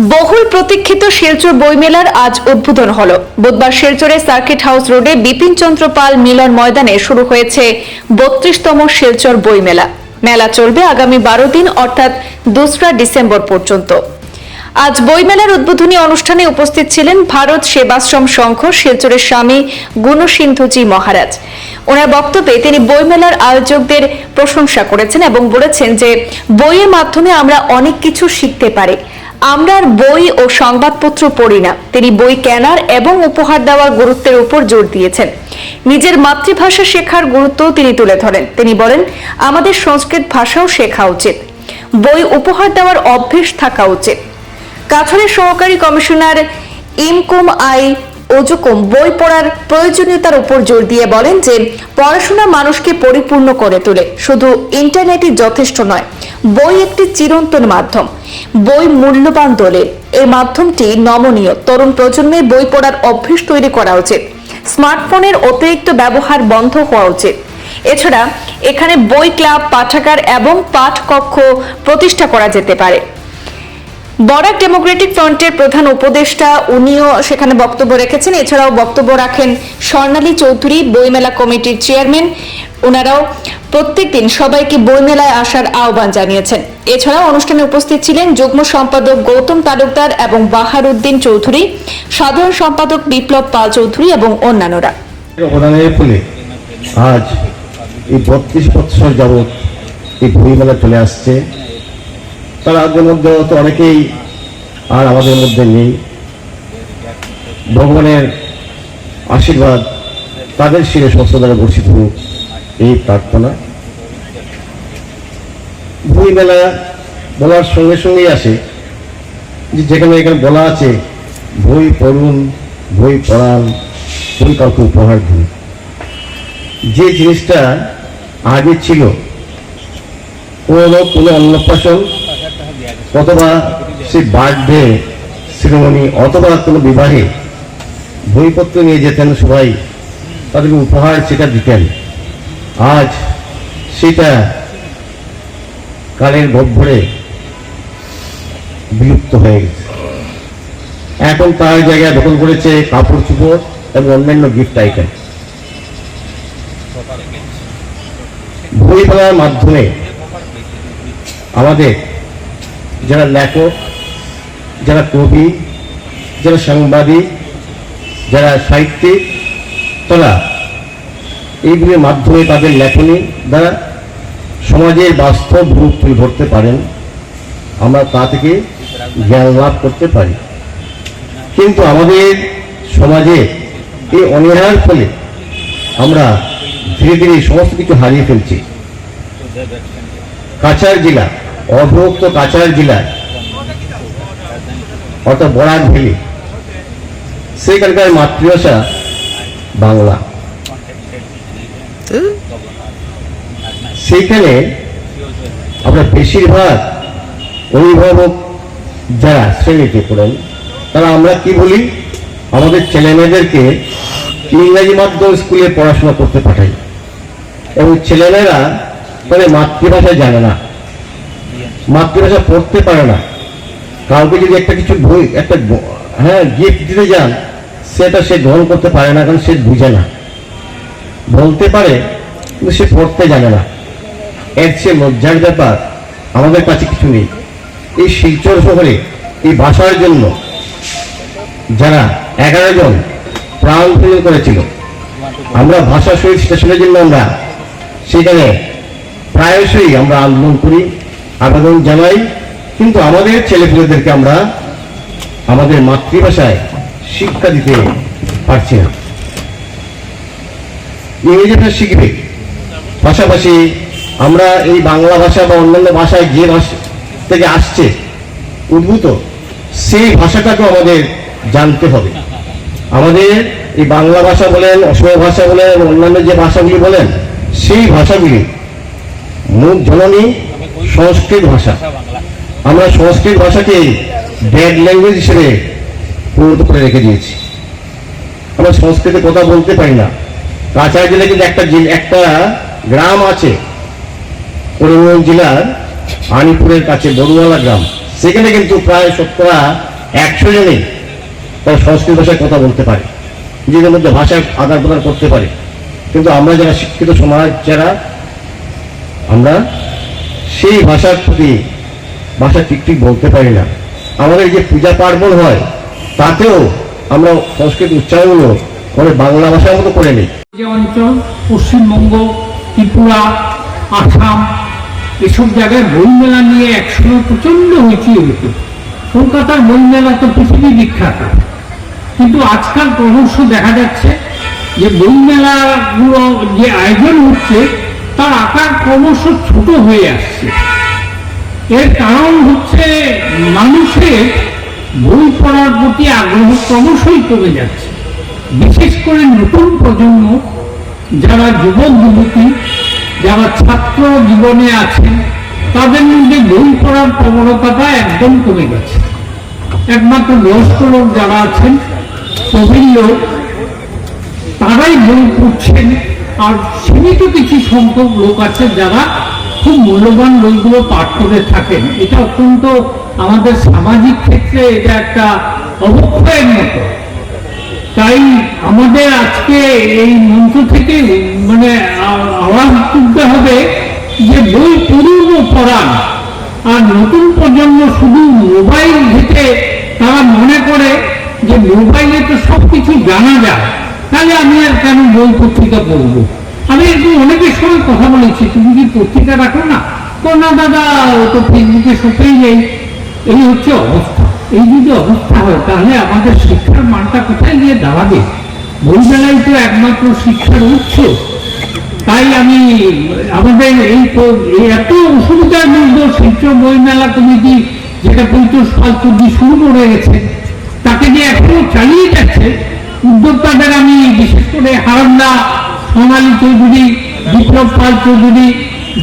বহুল প্রতীক্ষিত শিলচর বইমেলার আজ উদ্বোধন হলো। বুধবার শিলচরে সার্কিট হাউস রোডে বিপিন চন্দ্র পাল মিলন ময়দানে শুরু হয়েছে বত্রিশতম শিলচর বইমেলা। মেলা চলবে আগামী বারো দিন, অর্থাৎ দোসরা ডিসেম্বর পর্যন্ত। আজ বইমেলার উদ্বোধনী অনুষ্ঠানে উপস্থিত ছিলেন ভারত সেবাশ্রম সংঘ শিলচরের স্বামী গুণসিন্ধুজি মহারাজ। ওনার বক্তব্যে তিনি বইমেলার আয়োজকদের প্রশংসা করেছেন এবং বলেছেন যে, বইয়ের মাধ্যমে আমরা অনেক কিছু শিখতে পারি। আমরা বই ও সংবাদপত্র পড়ি না। তিনি বই কেনার এবং উপহার দেওয়ার গুরুত্বের উপর জোর দিয়েছেন। নিজের মাতৃভাষা শেখার গুরুত্বও তিনি তুলে ধরেন। তিনি বলেন, আমাদের সংস্কৃত ভাষাও শেখা উচিত। বই উপহার দেওয়ার অভ্যেস থাকা উচিত। কাছাড়ের সহকারী কমিশনার ইমকুম আই ওজুকুম বই পড়ার প্রয়োজনীয়তার উপর জোর দিয়ে বলেন যে পড়াশোনা মানুষকে পরিপূর্ণ করে তোলে। শুধু ইন্টারনেটই যথেষ্ট নয়, বই একটি চিরন্তন মাধ্যম। বই মূল্যবান দলিল এই মাধ্যমটি নমনীয়। তরুণ প্রজন্মে বই পড়ার অভ্যেস তৈরি করা উচিত। স্মার্টফোনের অতিরিক্ত ব্যবহার বন্ধ হওয়া উচিত। এছাড়া এখানে বই ক্লাব, পাঠাগার এবং পাঠ কক্ষ প্রতিষ্ঠা করা যেতে পারে। বরাক ডেমোক্রেটিক ফ্রন্টের প্রধান উপদেষ্টা উনিও সেখানে বক্তব্য রেখেছেন। এছাড়াও বক্তব্য রাখেন স্বর্ণালী চৌধুরী, বইমেলা কমিটির চেয়ারম্যান। ওনারাও প্রত্যেকদিন সবাইকে বইমেলায় আসার আহ্বান জানিয়েছেন। এছাড়াও অনুষ্ঠানে উপস্থিত ছিলেন যুগ্ম সম্পাদক গৌতম তালুকদার এবং বাহার উদ্দিন চৌধুরী, সাধারণ সম্পাদক বিপ্লব পাল চৌধুরী এবং অন্যান্যরা। আজ এই বত্রিশ বৎসর যাবৎ এই বইমেলা চলে আসছে। তার আগের মধ্যে তো অনেকেই আর আমাদের মধ্যে নেই। ভগবানের আশীর্বাদ তাদের শিরে সমস্ত দ্বারা বর্ষিত এই প্রার্থনা। বইমেলা বলার সঙ্গে সঙ্গেই আসে যে যেখানে এখানে বলা আছে বই পড়ুন বই পড়ান বই কাউকে উপহার দিন। যে জিনিসটা আগে ছিল কোনো কোনো অন্নপ্রাশন অথবা সে বার্থডে সেরেমনি অথবা কোনো বিবাহে বইপত্র নিয়ে যেতেন সবাই, তাদেরকে উপহার সেটা দিতেন। আজ সেটা কালের গহ্বরে বিলুপ্ত হয়ে গেছে। এখন তার জায়গায় দখল করেছে কাপড়, চুপড় এবং অন্যান্য গিফট আইটেম বই পড়ার মাধ্যমে আমাদের যারা লেখক, যারা কবি, যারা সাংবাদিক, যারা সাহিত্যিক, তারা এইগুলির মাধ্যমে তাদের লেখনী দ্বারা সমাজের বাস্তব রূপ তুলে ধরতে পারেন। আমরা তা থেকে জ্ঞান লাভ করতে পারি। কিন্তু আমাদের সমাজে এই অনীহার ফলে আমরা ধীরে ধীরে সমস্ত কিছু হারিয়ে ফেলছি। কাছাড় জেলা অবরুক্ত কাছাড় জেলায়, অর্থাৎ বরাক ভ্যালি সেখানকার মাতৃভাষা বাংলা। সেইখানে আমরা বেশিরভাগ অভিভাবক যারা শ্রেণীতে পড়েন, তারা আমরা কি বলি? আমাদের ছেলে মেয়েদেরকে ইংরাজি মাধ্যম স্কুলে পড়াশোনা করতে পাঠাই। এবং ছেলেমেয়েরা তাদের মাতৃভাষা জানে না। মাতৃভাষা পড়তে পারে না। কাউকে যদি একটা কিছু বই একটা হ্যাঁ গিফট দিতে যান, সেটা সে গ্রহণ করতে পারে না, কারণ সে বুঝে না। বলতে পারে, কিন্তু সে পড়তে জানে না। এর চেয়ে লজ্জার ব্যাপার, আমাদের কাছে কিছু নেই। এই শিলচর শহরে, এই ভাষার জন্য যারা এগারো জন প্রাণ করেছিল, আমরা ভাষা শহীদ স্টেশনের জন্য আমরা সেখানে প্রায়শই আমরা আন্দোলন করি। আবেদন জানাই, কিন্তু আমাদের ছেলেপুলেদেরকে আমরা আমাদের মাতৃভাষায় শিক্ষা দিতে পারছি না। ইংরেজিটা শিখবে। পাশাপাশি আমরা এই বাংলা ভাষা বা অন্যান্য ভাষায় যে ভাষা থেকে আসছে, উদ্ভূত, সেই ভাষাটাকেও আমাদের জানতে হবে। আমাদের এই বাংলা ভাষা বলেন, অসমীয়া ভাষা বলেন এবং অন্যান্য যে ভাষাগুলি বলেন, সেই ভাষাগুলি মূল জননী সংস্কৃত ভাষা। আমরা সংস্কৃত ভাষাকে ডেড ল্যাঙ্গুয়েজ হিসেবে পরিণত করে রেখে দিয়েছি। আমরা সংস্কৃতে কথা বলতে পারি না। কাছাড় জেলায় কিন্তু একটা একটা গ্রাম আছে। করিমগঞ্জ জেলার আনিপুরের কাছে, বড়ুয়ালা গ্রাম। সেখানে কিন্তু প্রায় শতকরা একশো জনে তারা সংস্কৃত ভাষায় কথা বলতে পারে। নিজেদের মধ্যে ভাষার আদান প্রদান করতে পারে। কিন্তু আমরা যারা শিক্ষিত সমাজ, যারা, আমরা সেই ভাষার প্রতি ভাষা ঠিক ঠিক বলতে পারি না। আমাদের যে পূজা পার্বণ হয়, তাতেও আমরা সংস্কৃত উচ্চারণগুলো আমাদের বাংলা ভাষার মতো করে নিই। যে অঞ্চল, পশ্চিমবঙ্গ, ত্রিপুরা, আসাম, এসব জায়গায় বইমেলা নিয়ে একসময় প্রচণ্ড হয়েছিল হতো। কলকাতার বইমেলা তো পৃথিবী বিখ্যাত। কিন্তু আজকাল ক্রমশ দেখা যাচ্ছে যে বইমেলাগুলো যে আয়োজন হচ্ছে তার আকার ক্রমশ ছোট হয়ে আসছে। এর কারণ হচ্ছে মানুষের বই পড়ার প্রতি আগ্রহ ক্রমশই কমে যাচ্ছে। বিশেষ করে নতুন প্রজন্ম, যারা যুবক যুবতী, যারা ছাত্র জীবনে আছেন, তাদের মধ্যে বই পড়ার প্রবণতাটা একদম কমে গেছে। একমাত্র বয়স্ক লোক যারা আছেন, প্রবীণ লোক, তারাই বই পড়ছেন আর সীমিত কিছু সংখ্যক লোক আছে যারা খুব মূল্যবান বইগুলো পাঠ করে থাকেন। এটা অত্যন্ত আমাদের সামাজিক ক্ষেত্রে এটা একটা অবক্ষয়ের মতো। তাই আমাদের আজকে এই মঞ্চ থেকে মানে আওয়াজ তুলতে হবে যে বই পড়ুন ও পড়ান। আর নতুন প্রজন্ম শুধু মোবাইল ঘেটে তারা মনে করে যে মোবাইলে তো সব কিছু জানা যায়। তাহলে আমি আর কেন বই পত্রিকা পড়ব আমি একটু অনেকের সঙ্গে কথা বলেছি, তুমি কি পত্রিকা রাখো না? তো না দাদা, ও তো ফেসবুকে সত্যিই নেই। এই হচ্ছে অবস্থা। এই যদি অবস্থা হয়, তাহলে আমাদের শিক্ষার মানটা কোথায় গিয়ে দাঁড়াবে? বইমেলাই তো একমাত্র শিক্ষার উৎস। তাই আমি আমাদের এই এত অসুবিধার মধ্যে শিল্প বইমেলা কমিটি যেটা পঁয়ত্রিশ পাল চব্বিশ শুরু করে গেছে, তাকে যে এখনও চালিয়ে যাচ্ছে? উদ্যোক্তাদের আমি বিশেষ করে হারন্দা সোনালী চৌধুরী, বিপ্লব পাল চৌধুরী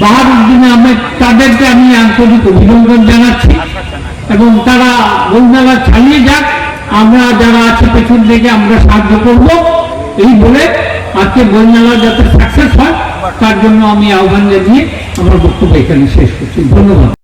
বাহারুদ্দিন আহমেদ, তাদেরকে আমি আন্তরিক অভিনন্দন জানাচ্ছি এবং তারা বইমেলা চালিয়ে যাক। আমরা যারা আছে পেছন থেকে আমরা সাহায্য করব। এই বলে আজকে বইমেলা যাতে সাকসেস হয়, তার জন্য আমি আহ্বান জানিয়ে আমার বক্তব্য এখানে শেষ করছি। ধন্যবাদ।